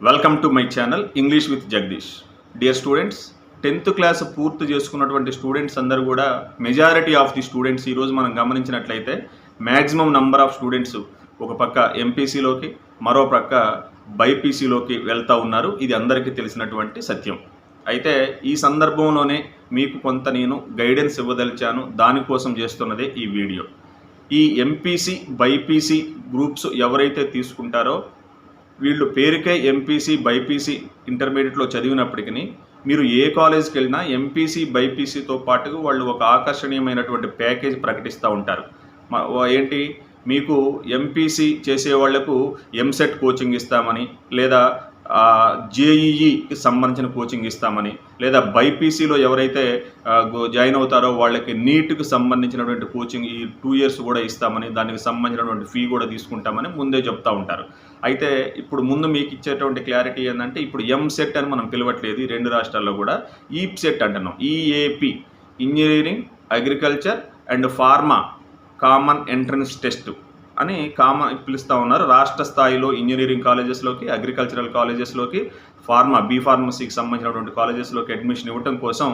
Welcome to my channel English with Jagadish dear students tenth class పూర్తి చేసుకున్నటువంటి students అందరూ కూడా మెజారిటీ ఆఫ్ ది స్టూడెంట్స్ ఈరోజు మనం గమనించినట్లయితే మ్యాక్సిమం నంబర్ ఆఫ్ స్టూడెంట్స్ ఒక పక్క ఎంపీసీలోకి మరో పక్క బైపీసీలోకి వెళ్తూ ఉన్నారు. ఇది అందరికీ తెలిసినటువంటి సత్యం. అయితే ఈ సందర్భంలోనే మీకు కొంత నేను గైడెన్స్ ఇవ్వదలిచాను. దానికోసం చేస్తున్నదే ఈ వీడియో ఈ ఎంపీసీ బైపీసీ గ్రూప్స్ ఎవరైతే తీసుకుంటారో వీళ్ళు పేరుకే ఎంపీసీ బైపీసీ ఇంటర్మీడియట్లో చదివినప్పటికీ మీరు ఏ కాలేజ్కి వెళ్ళినా ఎంపీసీ బైపీసీతో పాటు వాళ్ళు ఒక ఆకర్షణీయమైనటువంటి ప్యాకేజ్ ప్రకటిస్తూ ఉంటారు. ఏంటి? మీకు ఎంపీసీ చేసే వాళ్ళకు ఎంసెట్ కోచింగ్ ఇస్తామని లేదా జేఈఈకి సంబంధించిన కోచింగ్ ఇస్తామని లేదా బైపీసీలో ఎవరైతే జాయిన్ అవుతారో వాళ్ళకి నీట్కి సంబంధించినటువంటి కోచింగ్ ఈ టూ ఇయర్స్ కూడా ఇస్తామని దానికి సంబంధించినటువంటి ఫీ కూడా తీసుకుంటామని ముందే చెప్తా ఉంటారు. అయితే ఇప్పుడు ముందు మీకు ఇచ్చేటువంటి క్లారిటీ ఏంటంటే ఇప్పుడు ఎంసెట్ అని మనం పిలవట్లేదు ఈ రెండు రాష్ట్రాల్లో కూడా. E ఈప్ సెట్ అంటున్నాం. EAP engineering agriculture and pharma common entrance test అని కామన్ పిలుస్తూ ఉన్నారు. రాష్ట్ర స్థాయిలో ఇంజనీరింగ్ కాలేజెస్లోకి అగ్రికల్చరల్ కాలేజెస్లోకి ఫార్మా బీ ఫార్మసీకి సంబంధించినటువంటి కాలేజెస్లోకి అడ్మిషన్ ఇవ్వడం కోసం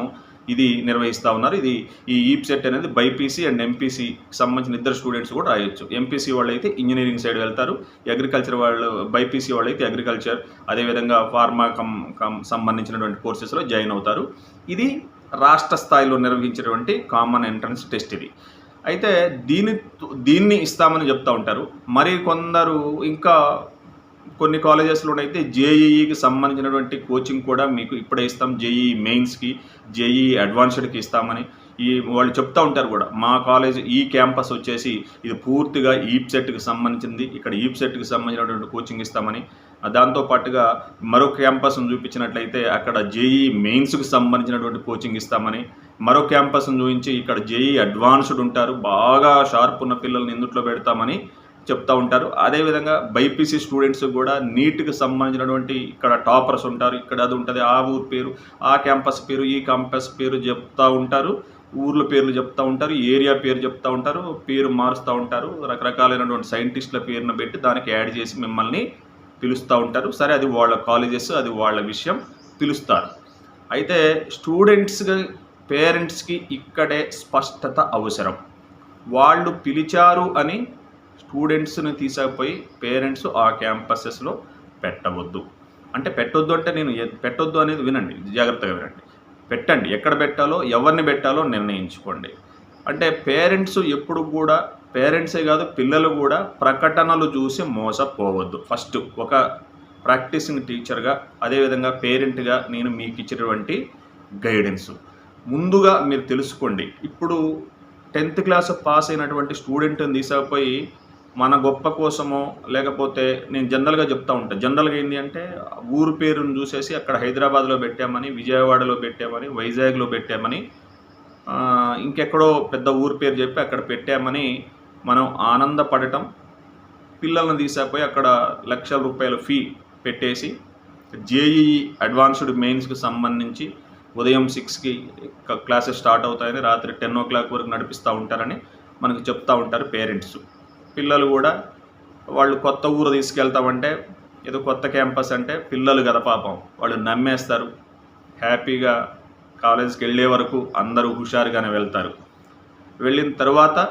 ఇది నిర్వహిస్తూ ఉన్నారు. ఇది ఈ ఈప్ సెట్ అనేది బైపీసీ అండ్ ఎంపీసీకి సంబంధించిన ఇద్దరు స్టూడెంట్స్ కూడా రాయొచ్చు. ఎంపీసీ వాళ్ళు అయితే ఇంజనీరింగ్ సైడ్ వెళ్తారు. అగ్రికల్చర్ వాళ్ళు బైపీసీ వాళ్ళు అయితే అగ్రికల్చర్ అదేవిధంగా ఫార్మా కం కం సంబంధించినటువంటి కోర్సెస్లో జాయిన్ అవుతారు. ఇది రాష్ట్ర స్థాయిలో నిర్వహించినటువంటి కామన్ ఎంట్రన్స్ టెస్ట్ ఇది. అయితే దీని దీన్ని ఇస్తామని చెప్తా ఉంటారు. మరి కొందరు ఇంకా కొన్ని కాలేజెస్లో అయితే జేఈఈకి సంబంధించినటువంటి కోచింగ్ కూడా మీకు ఇప్పుడే ఇస్తాం జేఈఈ మెయిన్స్కి జేఈఈ అడ్వాన్స్డ్కి ఇస్తామని ఈ వాళ్ళు చెప్తా ఉంటారు కూడా. మా కాలేజ్ ఈ క్యాంపస్ వచ్చేసి ఇది పూర్తిగా ఈప్సెట్కి సంబంధించింది. ఇక్కడ ఈప్సెట్కి సంబంధించినటువంటి కోచింగ్ ఇస్తామని. దాంతోపాటుగా దాంతో పాటుగా మరో క్యాంపస్ను చూపించినట్లయితే అక్కడ జేఈ మెయిన్స్కి సంబంధించినటువంటి కోచింగ్ ఇస్తామని. మరో క్యాంపస్ను చూపించి ఇక్కడ జేఈ అడ్వాన్స్డ్ ఉంటారు. బాగా షార్ప్ ఉన్న పిల్లల్ని ఇందుట్లో పెడతామని చెప్తూ ఉంటారు. అదేవిధంగా బైపీసీ స్టూడెంట్స్ కూడా నీట్కి సంబంధించినటువంటి ఇక్కడ టాపర్స్ ఉంటారు. ఇక్కడ అది ఉంటుంది. ఆ ఊరు పేరు ఆ క్యాంపస్ పేరు ఈ క్యాంపస్ పేరు చెప్తూ ఉంటారు. ఊర్ల పేర్లు చెప్తూ ఉంటారు. ఏరియా పేరు చెప్తూ ఉంటారు. పేరు మారుస్తూ ఉంటారు. రకరకాలైనటువంటి సైంటిస్టుల పేరును పెట్టి దానికి యాడ్ చేసి మిమ్మల్ని పిలుస్తూ ఉంటారు. సరే అది వాళ్ళ కాలేజెస్ అది వాళ్ళ విషయం పిలుస్తారు. అయితే స్టూడెంట్స్కి పేరెంట్స్కి ఇక్కడే స్పష్టత అవసరం. వాళ్ళు పిలిచారు అని స్టూడెంట్స్ని తీసుకుపోయి పేరెంట్స్ ఆ క్యాంపసెస్లో పెట్టవద్దు. అంటే పెట్టొద్దు అంటే నేను పెట్టొద్దు అనేది వినండి జాగ్రత్తగా వినండి. పెట్టండి ఎక్కడ పెట్టాలో ఎవరిని పెట్టాలో నిర్ణయించుకోండి. అంటే పేరెంట్స్ ఎప్పుడు కూడా పేరెంట్సే కాదు పిల్లలు కూడా ప్రకటనలు చూసి మోసపోవద్దు. ఫస్ట్ ఒక ప్రాక్టీసింగ్ టీచర్గా అదేవిధంగా పేరెంట్గా నేను మీకు ఇచ్చినటువంటి గైడెన్స్. ముందుగా మీరు తెలుసుకోండి. ఇప్పుడు టెన్త్ క్లాస్ పాస్ అయినటువంటి స్టూడెంట్ని తీసుకుపోయి మన గొప్ప కోసమో లేకపోతే నేను జనరల్గా చెప్తా ఉంటాను జనరల్గా ఏంటి అంటే ఊరు పేరును చూసేసి అక్కడ హైదరాబాద్లో పెట్టామని విజయవాడలో పెట్టామని వైజాగ్లో పెట్టామని ఇంకెక్కడో పెద్ద ఊరు పేరు చెప్పి అక్కడ పెట్టామని మనం ఆనందపడటం పిల్లల్ని తీసాపోయి అక్కడ లక్షల రూపాయల ఫీ పెట్టేసి జేఈఈ అడ్వాన్స్డ్ మెయిన్స్కి సంబంధించి ఉదయం సిక్స్కి క్లాసెస్ స్టార్ట్ అవుతాయని రాత్రి టెన్ ఓ క్లాక్ వరకు నడిపిస్తూ ఉంటారని మనకు చెప్తూ ఉంటారు పేరెంట్స్. పిల్లలు కూడా వాళ్ళు కొత్త ఊరు తీసుకెళ్తామంటే ఏదో కొత్త క్యాంపస్ అంటే పిల్లలు కదా పాపం. వాళ్ళు నమ్మేస్తారు. హ్యాపీగా కాలేజీకి వెళ్ళే వరకు అందరూ హుషారుగానే వెళ్తారు. వెళ్ళిన తర్వాత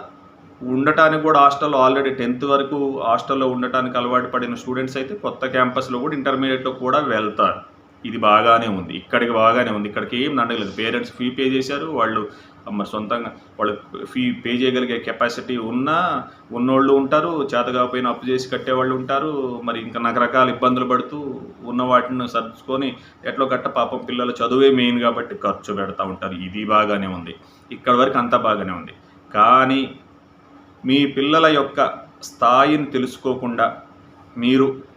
ఉండటానికి కూడా హాస్టల్లో ఆల్రెడీ టెన్త్ వరకు హాస్టల్లో ఉండటానికి అలవాటు పడిన స్టూడెంట్స్ అయితే కొత్త క్యాంపస్లో కూడా ఇంటర్మీడియట్లో కూడా వెళ్తారు. ఇది బాగానే ఉంది. ఇక్కడికి బాగానే ఉంది. ఇక్కడికి ఏం నడగలేదు. పేరెంట్స్ ఫీ పే చేశారు. వాళ్ళు మరి సొంతంగా వాళ్ళు ఫీ పే చేయగలిగే కెపాసిటీ ఉన్నా ఉన్నోళ్ళు ఉంటారు చేతకాకపోయినా అప్పు చేసి కట్టేవాళ్ళు ఉంటారు. మరి ఇంకా రకరకాల ఇబ్బందులు పడుతూ ఉన్న వాటిని సర్దుకొని ఎట్లో గట్ట పాపం పిల్లల చదువే మెయిన్ కాబట్టి ఖర్చు పెడతా ఉంటారు. ఇది బాగానే ఉంది. ఇక్కడ వరకు అంతా బాగానే ఉంది. కానీ మీ పిల్లల యొక్క స్థాయిని తెలుసుకోకుండా మీరు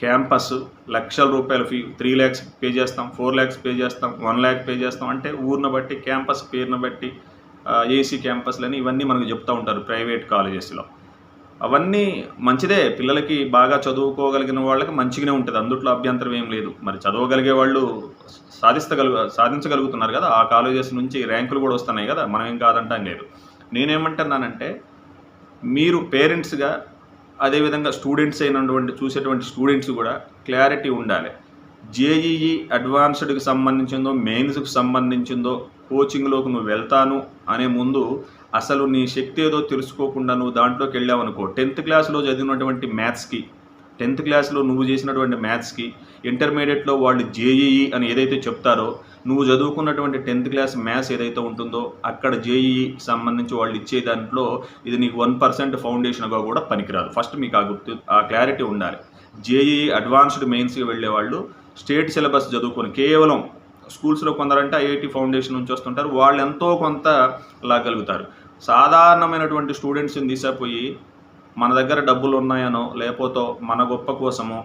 క్యాంపస్ లక్షల రూపాయల ఫీ త్రీ ల్యాక్స్ పే చేస్తాం ఫోర్ ల్యాక్స్ పే చేస్తాం వన్ ల్యాక్ పే చేస్తాం అంటే ఊరిని బట్టి క్యాంపస్ పేరును బట్టి ఏసీ క్యాంపస్లని ఇవన్నీ మనకు చెప్తూ ఉంటారు ప్రైవేట్ కాలేజెస్లో. అవన్నీ మంచిదే పిల్లలకి బాగా చదువుకోగలిగిన వాళ్ళకి మంచిగానే ఉంటుంది అందుట్లో అభ్యంతరం ఏం లేదు. మరి చదవగలిగే వాళ్ళు సాధిస్తగలుగు సాధించగలుగుతున్నారు కదా ఆ కాలేజెస్ నుంచి ర్యాంకులు కూడా వస్తున్నాయి కదా మనం ఏం కాదంటాం లేదు. నేనేమంటున్నానంటే మీరు పేరెంట్స్గా అదేవిధంగా స్టూడెంట్స్ అయినటువంటి చూసేటువంటి స్టూడెంట్స్ కూడా క్లారిటీ ఉండాలి. జేఈఈ అడ్వాన్స్డ్కి సంబంధించిందో మెయిన్స్కి సంబంధించిందో కోచింగ్లోకి నువ్వు వెళ్తాను అనే ముందు అసలు నీ శక్తి ఏదో తెలుసుకోకుండా నువ్వు దాంట్లోకి వెళ్ళావు అనుకో టెన్త్ క్లాస్లో చదివినటువంటి మ్యాథ్స్కి టెన్త్ క్లాస్లో నువ్వు చేసినటువంటి మ్యాథ్స్కి ఇంటర్మీడియట్లో వాళ్ళు జేఈఈ అని ఏదైతే చెప్తారో నువ్వు చదువుకున్నటువంటి టెన్త్ క్లాస్ మ్యాథ్స్ ఏదైతే ఉంటుందో అక్కడ జేఈఈ సంబంధించి వాళ్ళు ఇచ్చే దాంట్లో ఇది నీకు వన్ పర్సెంట్ ఫౌండేషన్గా కూడా పనికిరాదు. ఫస్ట్ మీకు ఆ గుర్తు ఆ క్లారిటీ ఉండాలి. జేఈ అడ్వాన్స్డ్ మెయిన్స్కి వెళ్ళే వాళ్ళు స్టేట్ సిలబస్ చదువుకొని కేవలం స్కూల్స్లో కొందరంటే ఐఐటి ఫౌండేషన్ నుంచి వస్తుంటారు. వాళ్ళు ఎంతో కొంత లాగలుగుతారు సాధారణమైనటువంటి స్టూడెంట్స్ని తీసిపోయి మన దగ్గర డబ్బులు ఉన్నాయనో లేకపోతే మన గొప్ప కోసమో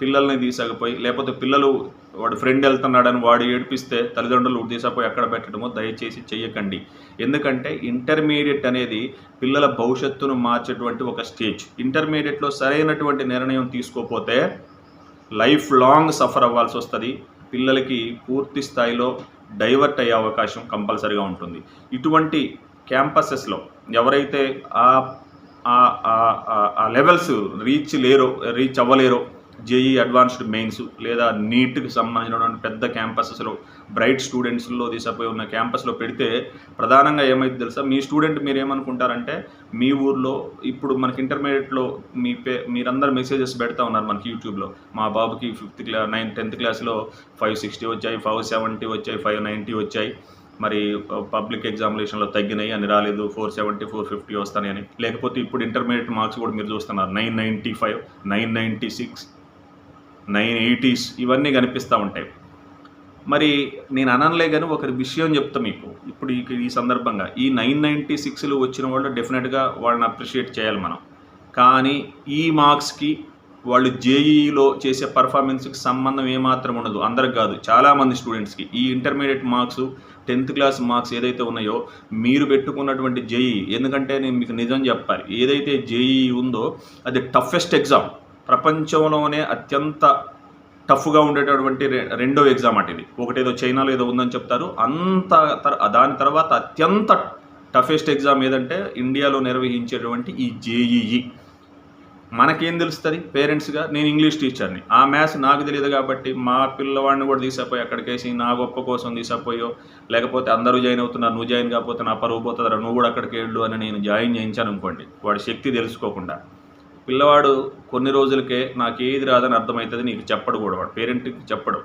పిల్లల్ని తీసకపోయి లేకపోతే పిల్లలు వాడు ఫ్రెండ్ వెళ్తున్నాడని వాడు ఏడిపిస్తే తల్లిదండ్రులు తీసపోయి ఎక్కడ పెట్టడమో దయచేసి చెయ్యకండి. ఎందుకంటే ఇంటర్మీడియట్ అనేది పిల్లల భవిష్యత్తును మార్చేటువంటి ఒక స్టేజ్. ఇంటర్మీడియట్లో సరైనటువంటి నిర్ణయం తీసుకోకపోతే లైఫ్ లాంగ్ సఫర్ అవ్వాల్సి వస్తుంది. పిల్లలకి పూర్తి స్థాయిలో డైవర్ట్ అయ్యే అవకాశం కంపల్సరీగా ఉంటుంది. ఇటువంటి క్యాంపసెస్లో ఎవరైతే ఆ- ఆ లెవెల్స్ రీచ్ లేరో రీచ్ అవ్వలేరో జేఈ అడ్వాన్స్డ్ మెయిన్స్ లేదా నీట్కి సంబంధించినటువంటి పెద్ద క్యాంపసెస్లో బ్రైట్ స్టూడెంట్స్లో తీసపోయి ఉన్న క్యాంపస్లో పెడితే ప్రధానంగా ఏమైతే తెలుసా? మీ స్టూడెంట్ మీరు ఏమనుకుంటారంటే మీ ఊర్లో ఇప్పుడు మనకి ఇంటర్మీడియట్లో మీ పే మీరందరూ మెసేజెస్ పెడతా ఉన్నారు మనకి యూట్యూబ్లో. మా బాబుకి ఫిఫ్త్ క్లా నైన్ టెన్త్ క్లాస్లో ఫైవ్ సిక్స్టీ వచ్చాయి ఫైవ్ సెవెంటీ వచ్చాయి ఫైవ్ నైంటీ వచ్చాయి. మరి పబ్లిక్ ఎగ్జామినేషన్లో తగ్గినాయి అని రాలేదు ఫోర్ సెవెంటీ ఫోర్ ఫిఫ్టీ వస్తానని లేకపోతే ఇప్పుడు ఇంటర్మీడియట్ మార్క్స్ కూడా మీరు చూస్తున్నారు nine ninety five nine ninety six. Nine eighties ఇవన్నీ కనిపిస్తూ ఉంటాయి. మరి నేను అనలే కానీ ఒకరి విషయం చెప్తా మీకు. ఇప్పుడు ఈ ఈ సందర్భంగా ఈ నైన్ నైంటీ సిక్స్లు వచ్చిన వాళ్ళు డెఫినెట్గా వాళ్ళని అప్రిషియేట్ చేయాలి మనం. కానీ ఈ మార్క్స్కి వాళ్ళు జేఈఈలో చేసే పర్ఫార్మెన్స్కి సంబంధం ఏమాత్రం ఉండదు. అందరికి కాదు. చాలామంది స్టూడెంట్స్కి ఈ intermediate marks tenth class marks ఏదైతే ఉన్నాయో మీరు పెట్టుకున్నటువంటి జేఈ ఎందుకంటే నేను మీకు నిజం చెప్పాలి. ఏదైతే జేఈ ఉందో అది టఫెస్ట్ ఎగ్జామ్. ప్రపంచంలోనే అత్యంత టఫ్గా ఉండేటటువంటి రె- రెండో ఎగ్జామ్ అటు ఇది. ఒకటేదో చైనాలో ఏదో ఉందని చెప్తారు. అంత దాని తర్వాత అత్యంత టఫెస్ట్ ఎగ్జామ్ ఏదంటే ఇండియాలో నిర్వహించేటువంటి ఈ జేఈఈ. మనకేం తెలుస్తుంది? పేరెంట్స్గా నేను ఇంగ్లీష్ టీచర్ని. ఆ మ్యాథ్స్ నాకు తెలియదు కాబట్టి మా పిల్లవాడిని కూడా తీసపోయి అక్కడికేసి నా గొప్ప కోసం తీసపోయో లేకపోతే అందరూ జాయిన్ అవుతున్నారు నువ్వు జాయిన్ కాకపోతే నా పరువు పోతుందా నువ్వు కూడా అక్కడికి వెళ్ళు అని నేను జాయిన్ చేయించాను అనుకోండి. వాడి శక్తి తెలుసుకోకుండా. పిల్లవాడు కొన్ని రోజులకే నాకు ఏది రాదని అర్థమవుతుంది నీకు చెప్పడు కూడా వాడు. పేరెంట్కి చెప్పడు.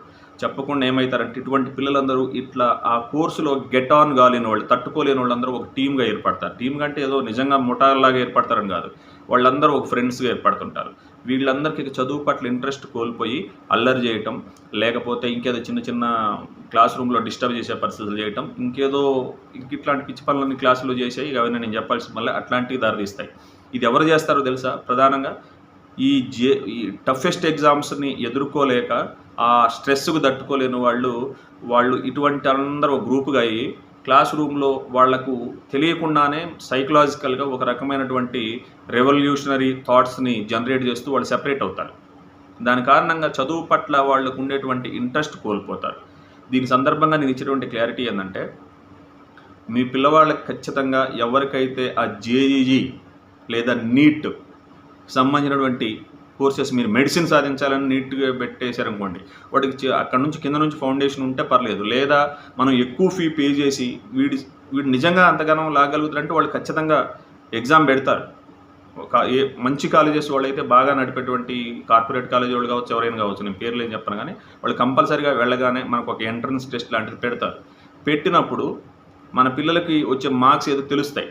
చెప్పకుండా ఏమవుతారంటే ఇటువంటి పిల్లలందరూ ఇట్లా ఆ కోర్సులో గెట్ ఆన్ కాలేని వాళ్ళు తట్టుకోలేని వాళ్ళందరూ ఒక టీమ్గా ఏర్పడతారు. టీమ్ కంటే ఏదో నిజంగా ముఠాలాగా ఏర్పడతారని కాదు. వాళ్ళందరూ ఒక ఫ్రెండ్స్గా ఏర్పడుతుంటారు. వీళ్ళందరికీ చదువు పట్ల ఇంట్రెస్ట్ కోల్పోయి అల్లరి చేయటం లేకపోతే ఇంకేదో చిన్న చిన్న క్లాస్ రూమ్లో డిస్టర్బ్ చేసే పరిస్థితులు చేయటం ఇంకేదో ఇట్లాంటి పిచ్చి పనులన్నీ క్లాసులో చేసాయి అవన్నీ నేను చెప్పాల్సి మళ్ళీ అట్లాంటివి దారితీస్తాయి. ఇది ఎవరు చేస్తారో తెలుసా? ప్రధానంగా ఈ జే ఈ టఫెస్ట్ ఎగ్జామ్స్ని ఎదుర్కోలేక ఆ స్ట్రెస్కు తట్టుకోలేని వాళ్ళు వాళ్ళు ఇటువంటి అందరూ గ్రూపుగా అయ్యి క్లాస్ రూమ్లో వాళ్ళకు తెలియకుండానే సైకలాజికల్గా ఒక రకమైనటువంటి రెవల్యూషనరీ థాట్స్ని జనరేట్ చేస్తూ వాళ్ళు సెపరేట్ అవుతారు. దాని కారణంగా చదువు పట్ల వాళ్ళకు ఉండేటువంటి ఇంట్రెస్ట్ కోల్పోతారు. దీని సందర్భంగా నేను ఇచ్చేటువంటి క్లారిటీ ఏంటంటే మీ పిల్లవాళ్ళకి ఖచ్చితంగా ఎవరికైతే ఆ జేఈఈ లేదా నీట్ సంబంధించినటువంటి కోర్సెస్ మీరు మెడిసిన్ సాధించాలని నీట్గా పెట్టేశారనుకోండి వాటికి అక్కడ నుంచి కింద నుంచి ఫౌండేషన్ ఉంటే పర్లేదు. లేదా మనం ఎక్కువ ఫీ పే చేసి వీడి వీడు నిజంగా అంతగానం లాగలుగుతారంటే వాళ్ళు ఖచ్చితంగా ఎగ్జామ్ పెడతారు. ఒక ఏ మంచి కాలేజెస్ వాళ్ళు అయితే బాగా నడిపేటువంటి కార్పొరేట్ కాలేజ్ వాళ్ళు కావచ్చు ఎవరైనా కావచ్చు నేను పేర్లు ఏం చెప్పను కానీ వాళ్ళు కంపల్సరీగా వెళ్ళగానే మనకు ఒక ఎంట్రన్స్ టెస్ట్ లాంటిది పెడతారు. పెట్టినప్పుడు మన పిల్లలకి వచ్చే మార్క్స్ ఏదో తెలుస్తాయి.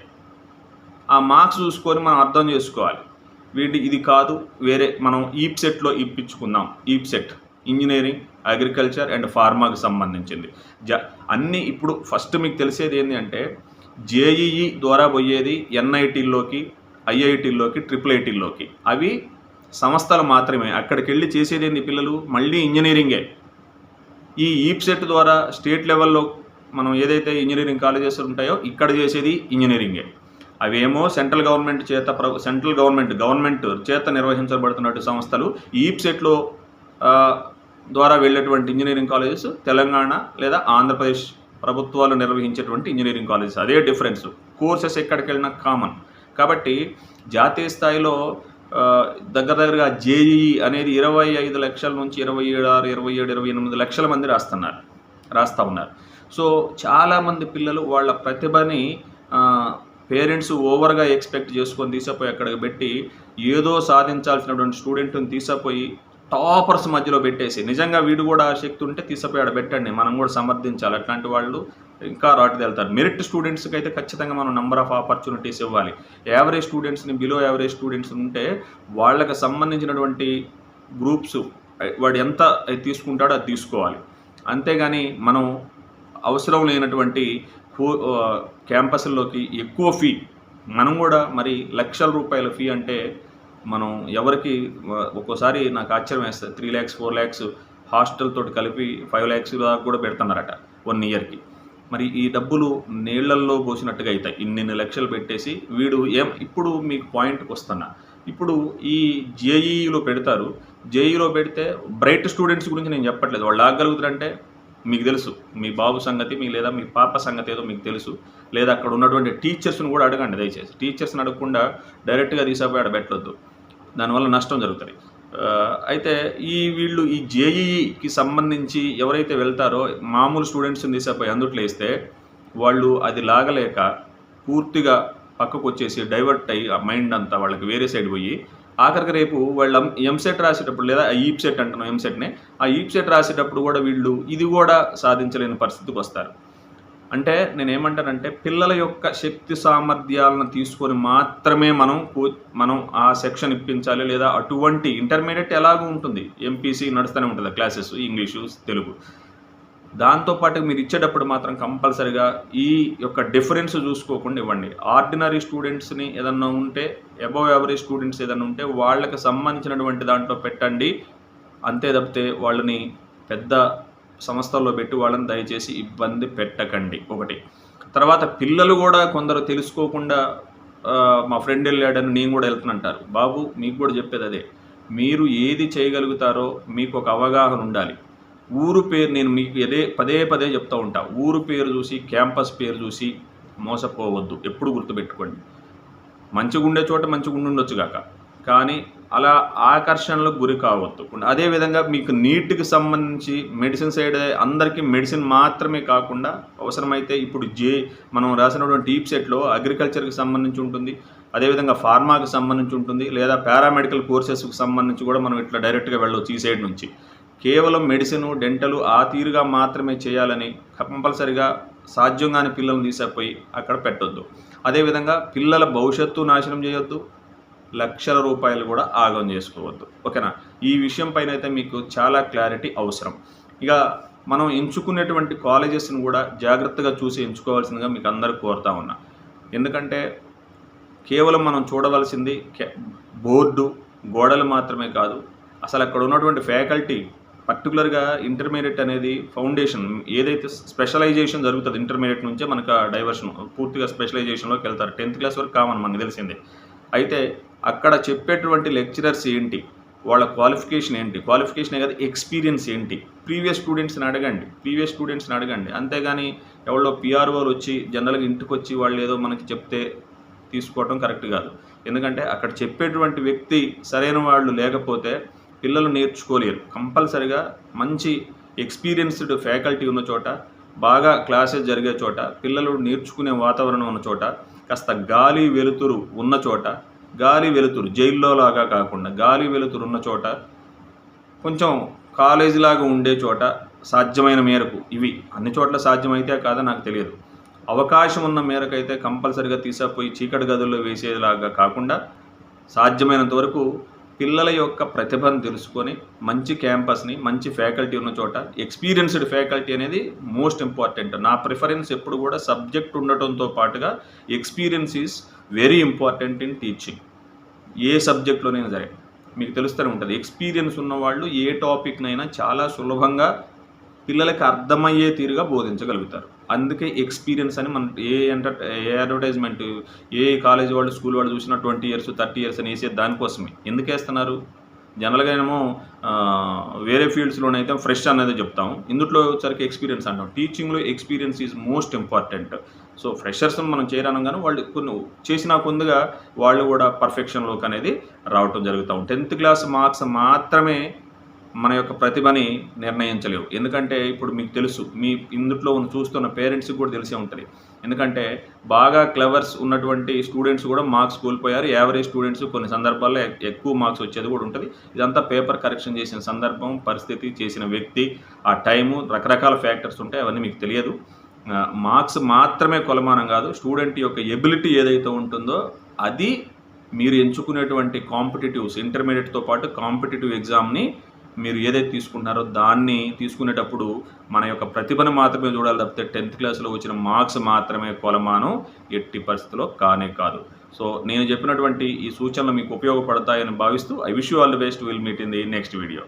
ఆ మార్క్స్ చూసుకొని మనం అర్థం చేసుకోవాలి. వీటి ఇది కాదు వేరే మనం ఈప్సెట్లో ఇప్పించుకుందాం. ఈప్సెట్ ఇంజనీరింగ్ అగ్రికల్చర్ అండ్ ఫార్మాకి సంబంధించింది. జ అన్నీ ఇప్పుడు ఫస్ట్ మీకు తెలిసేది ఏంటి అంటే జేఈఈ ద్వారా పోయేది ఎన్ఐటీల్లోకి ఐఐటీల్లోకి ట్రిపుల్ ఐటీల్లోకి. అవి సంస్థలు మాత్రమే. అక్కడికి వెళ్ళి చేసేది ఏంటి పిల్లలు? మళ్ళీ ఇంజనీరింగే. ఈ ఈప్సెట్ ద్వారా స్టేట్ లెవెల్లో మనం ఏదైతే ఇంజనీరింగ్ కాలేజెస్ ఉంటాయో ఇక్కడ చేసేది ఇంజనీరింగే. అవేమో సెంట్రల్ గవర్నమెంట్ చేత ప్ర- సెంట్రల్ గవర్నమెంట్ గవర్నమెంట్ చేత నిర్వహించబడుతున్నట్టు సంస్థలు ఈప్సెట్లో ద్వారా వెళ్ళేటువంటి ఇంజనీరింగ్ కాలేజెస్ తెలంగాణ లేదా ఆంధ్రప్రదేశ్ ప్రభుత్వాలు నిర్వహించేటువంటి ఇంజనీరింగ్ కాలేజెస్. అదే డిఫరెన్స్. కోర్సెస్ ఎక్కడికి వెళ్ళినా కామన్. కాబట్టి జాతీయ స్థాయిలో దగ్గర దగ్గరగా జేఈఈ అనేది ఇరవై ఐదు లక్షల నుంచి ఇరవై ఏడు ఆరు ఇరవై ఏడు ఇరవై ఎనిమిది లక్షల మంది రాస్తున్నారు రాస్తూ ఉన్నారు. సో చాలామంది పిల్లలు వాళ్ళ ప్రతిభని పేరెంట్స్ ఓవర్గా ఎక్స్పెక్ట్ చేసుకొని తీసపోయి అక్కడికి పెట్టి ఏదో సాధించాల్సినటువంటి స్టూడెంట్ని తీసపోయి టాపర్స్ మధ్యలో పెట్టేసి నిజంగా వీడు కూడా ఆ శక్తి ఉంటే తీసపోయి ఆడ పెట్టండి మనం కూడా సమర్థించాలి. అట్లాంటి వాళ్ళు ఇంకా రాటు వెళ్తారు మెరిట్ స్టూడెంట్స్కి అయితే ఖచ్చితంగా మనం నెంబర్ ఆఫ్ ఆపర్చునిటీస్ ఇవ్వాలి. యావరేజ్ స్టూడెంట్స్ని బిలో యావరేజ్ స్టూడెంట్స్ ఉంటే వాళ్ళకి సంబంధించినటువంటి గ్రూప్స్ వాడు ఎంత తీసుకుంటాడో అది తీసుకోవాలి. అంతేగాని మనం అవసరం లేనటువంటి క్యాంపస్ల్లోకి ఎక్కువ ఫీ. మనం కూడా మరి లక్షల రూపాయల ఫీ అంటే మనం ఎవరికి ఒక్కోసారి నాకు ఆశ్చర్యం వేస్తుంది. Three lakhs four lakhs hostel తోటి కలిపి ఫైవ్ ల్యాక్స్ దాకా కూడా పెడుతున్నారట వన్ ఇయర్కి. మరి ఈ డబ్బులు నీళ్ళల్లో పోసినట్టుగా అవుతాయి ఇన్నిన్ని లక్షలు పెట్టేసి వీడు ఏం ఇప్పుడు మీకు పాయింట్కి వస్తున్నా. ఇప్పుడు ఈ జేఈలో పెడతారు. జేఈలో పెడితే బ్రైట్ స్టూడెంట్స్ గురించి నేను చెప్పట్లేదు. వాళ్ళు ఆగలుగుతారంటే మీకు తెలుసు. మీ బాబు సంగతి మీ లేదా మీ పాప సంగతి ఏదో మీకు తెలుసు. లేదా అక్కడ ఉన్నటువంటి టీచర్స్ని కూడా అడగండి దయచేసి. టీచర్స్ని అడగకుండా డైరెక్ట్గా తీసాపోయి ఆడ పెట్టొద్దు. దానివల్ల నష్టం జరుగుతుంది. అయితే ఈ వీళ్ళు ఈ జేఈఈకి సంబంధించి ఎవరైతే వెళ్తారో మామూలు స్టూడెంట్స్ని తీసాపోయి అందుట్లో వేస్తే వాళ్ళు అది లాగలేక పూర్తిగా పక్కకు వచ్చేసి డైవర్ట్ అయ్యి ఆ మైండ్ అంతా వాళ్ళకి వేరే సైడ్ పోయి ఆఖరికి రేపు వాళ్ళు ఎంసెట్ రాసేటప్పుడు లేదా ఆ ఈప్సెట్ అంటున్నాం ఎంసెట్నే ఆ ఈప్సెట్ రాసేటప్పుడు కూడా వీళ్ళు ఇది కూడా సాధించలేని పరిస్థితికి వస్తారు. అంటే నేను ఏమంటానంటే పిల్లల యొక్క శక్తి సామర్థ్యాలను తీసుకొని మాత్రమే మనం కో- మనం ఆ సెక్షన్ ఇప్పించాలి లేదా అటువంటి ఇంటర్మీడియట్ ఎలాగూ ఉంటుంది. ఎంపీసీ నడుస్తూనే ఉంటుంది క్లాసెస్ ఇంగ్లీషు తెలుగు దాంతోపాటు మీరు ఇచ్చేటప్పుడు మాత్రం కంపల్సరిగా ఈ యొక్క డిఫరెన్స్ చూసుకోకుండా ఇవ్వండి. ఆర్డినరీ స్టూడెంట్స్ని ఏదన్నా ఉంటే అబవ్ యావరేజ్ స్టూడెంట్స్ ఏదన్నా ఉంటే వాళ్ళకి సంబంధించినటువంటి దాంట్లో పెట్టండి. అంతే తప్పితే వాళ్ళని పెద్ద సంస్థల్లో పెట్టి వాళ్ళని దయచేసి ఇబ్బంది పెట్టకండి. ఒకటి. తర్వాత పిల్లలు కూడా కొందరు తెలుసుకోకుండా మా ఫ్రెండ్ వెళ్ళాడని నేను కూడా వెళ్తున్నంటారు. బాబు మీకు కూడా చెప్పేది అదే. మీరు ఏది చేయగలుగుతారో మీకు ఒక అవగాహన ఉండాలి. ఊరు పేరు నేను మీకు అదే పదే పదే చెప్తూ ఉంటా. ఊరు పేరు చూసి క్యాంపస్ పేరు చూసి మోసపోవద్దు. ఎప్పుడు గుర్తుపెట్టుకోండి. మంచిగా ఉండే చోట మంచిగా ఉండుండొచ్చు కాక. కానీ అలా ఆకర్షణలకు గురి కావద్దు. అదేవిధంగా మీకు నీట్కి సంబంధించి మెడిసిన్ సైడ్ అందరికీ మెడిసిన్ మాత్రమే కాకుండా అవసరమైతే ఇప్పుడు జే మనం రాసినటువంటి డీప్ సెట్లో అగ్రికల్చర్కి సంబంధించి ఉంటుంది. అదేవిధంగా ఫార్మాకి సంబంధించి ఉంటుంది. లేదా పారామెడికల్ కోర్సెస్కి సంబంధించి కూడా మనం ఇట్లా డైరెక్ట్గా వెళ్ళవచ్చు ఈ సైడ్ నుంచి. కేవలం మెడిసిన్ డెంటలు ఆ తీరుగా మాత్రమే చేయాలని కంపల్సరిగా సాధ్యం కాని పిల్లల్ని తీసుకుపోయి అక్కడ పెట్టొద్దు. అదేవిధంగా పిల్లల భవిష్యత్తు నాశనం చేయొద్దు. లక్షల రూపాయలు కూడా ఆగం చేసుకోవద్దు. ఓకేనా? ఈ విషయం పైన అయితే మీకు చాలా క్లారిటీ అవసరం. ఇక మనం ఎంచుకునేటువంటి కాలేజెస్ని కూడా జాగ్రత్తగా చూసి ఎంచుకోవాల్సిందిగా మీకు అందరూ కోరుతా ఉన్నా. ఎందుకంటే కేవలం మనం చూడవలసింది బోర్డు గోడలు మాత్రమే కాదు. అసలు అక్కడ ఉన్నటువంటి ఫ్యాకల్టీ పర్టికులర్గా ఇంటర్మీడియట్ అనేది ఫౌండేషన్ ఏదైతే స్పెషలైజేషన్ జరుగుతుంది ఇంటర్మీడియట్ నుంచే మనకు డైవర్షన్ పూర్తిగా స్పెషలైజేషన్లోకి వెళ్తారు. టెన్త్ క్లాస్ వరకు కామన్ మనకు తెలిసిందే. అయితే అక్కడ చెప్పేటువంటి లెక్చరర్స్ ఏంటి? వాళ్ళ క్వాలిఫికేషన్ ఏంటి? క్వాలిఫికేషన్ కదా ఎక్స్పీరియన్స్ ఏంటి? ప్రీవియస్ స్టూడెంట్స్ని అడగండి. ప్రీవియస్ స్టూడెంట్స్ని అడగండి. అంతేగాని ఎవరో పిఆర్ఓలు వచ్చి జనరల్గా ఇంటికి వచ్చి వాళ్ళు ఏదో మనకి చెప్తే తీసుకోవటం కరెక్ట్ కాదు. ఎందుకంటే అక్కడ చెప్పేటువంటి వ్యక్తి సరైన వాళ్ళు లేకపోతే పిల్లలు నేర్చుకోలేరు. కంపల్సరిగా మంచి ఎక్స్పీరియన్స్డ్ ఫ్యాకల్టీ ఉన్న చోట బాగా క్లాసెస్ జరిగే చోట పిల్లలు నేర్చుకునే వాతావరణం ఉన్న చోట కాస్త గాలి వెలుతురు ఉన్న చోట గాలి వెలుతురు జైల్లో లాగా కాకుండా గాలి వెలుతురు ఉన్న చోట కొంచెం కాలేజీ లాగా ఉండే చోట సాధ్యమైన మేరకు ఇవి అన్ని చోట్ల సాధ్యమైతే కాదా నాకు తెలియదు. అవకాశం ఉన్న మేరకు అయితే కంపల్సరిగా తీసుకుపోయి చీకటి గదుల్లో వేసేలాగా కాకుండా సాధ్యమైనంత వరకు పిల్లల యొక్క ప్రతిభను తెలుసుకొని మంచి క్యాంపస్ని మంచి ఫ్యాకల్టీ ఉన్న చోట ఎక్స్పీరియన్స్డ్ ఫ్యాకల్టీ అనేది మోస్ట్ ఇంపార్టెంట్. నా ప్రిఫరెన్స్ ఎప్పుడు కూడా సబ్జెక్ట్ ఉండటంతో పాటుగా experience is very important in teaching. ఏ సబ్జెక్ట్లోనైనా సరే. మీకు తెలుస్తూనే ఉంటుంది. ఎక్స్పీరియన్స్ ఉన్నవాళ్ళు ఏ టాపిక్నైనా చాలా సులభంగా పిల్లలకి అర్థమయ్యే తీరుగా బోధించగలుగుతారు. అందుకే ఎక్స్పీరియన్స్ అని మన ఏ ఎంటర్ ఏ అడ్వర్టైజ్మెంట్ ఏ కాలేజ్ వాళ్ళు స్కూల్ వాళ్ళు చూసినా ట్వంటీ ఇయర్స్ థర్టీ ఇయర్స్ అని వేసేది దానికోసమే. ఎందుకు వేస్తున్నారు? జనరల్గా ఏమో వేరే ఫీల్డ్స్లోనైతే ఫ్రెష్ అనేది చెప్తాం. ఇందులో వచ్చరికి ఎక్స్పీరియన్స్ అంటాం. టీచింగ్లో experience is most important. So freshers మనం చేరనగానే వాళ్ళు కొన్ని చేసిన కొందుగా వాళ్ళు కూడా పర్ఫెక్షన్లోకి అనేది రావటం జరుగుతూ ఉంటుంది టెన్త్ క్లాస్ మార్క్స్ మాత్రమే మన యొక్క ప్రతిభని నిర్ణయించలేవు. ఎందుకంటే ఇప్పుడు మీకు తెలుసు మీ ఇందుట్లో ఉన్న చూస్తున్న పేరెంట్స్కి కూడా తెలిసే ఉంటుంది. ఎందుకంటే బాగా క్లవర్స్ ఉన్నటువంటి స్టూడెంట్స్ కూడా మార్క్స్ కోల్పోయారు. యావరేజ్ స్టూడెంట్స్ కొన్ని సందర్భాల్లో ఎక్కువ మార్క్స్ వచ్చేది కూడా ఉంటుంది. ఇదంతా పేపర్ కరెక్షన్ చేసిన సందర్భం పరిస్థితి చేసిన వ్యక్తి ఆ టైము రకరకాల ఫ్యాక్టర్స్ ఉంటాయి. అవన్నీ మీకు తెలియదు. మార్క్స్ మాత్రమే కొలమానం కాదు. స్టూడెంట్ యొక్క ఎబిలిటీ ఏదైతే ఉంటుందో అది మీరు ఎంచుకునేటువంటి కాంపిటేటివ్స్ ఇంటర్మీడియట్తో పాటు కాంపిటేటివ్ ఎగ్జామ్ని మీరు ఏదైతే తీసుకుంటున్నారో దాన్ని తీసుకునేటప్పుడు మన యొక్క ప్రతిభను మాత్రమే చూడాలి తప్పితే టెన్త్ క్లాస్లో వచ్చిన మార్క్స్ మాత్రమే కొలమానం ఎట్టి పరిస్థితిలో కానే కాదు. సో నేను చెప్పినటువంటి ఈ సూచనలు మీకు ఉపయోగపడతాయని భావిస్తూ I wish you all the best will meet in the next video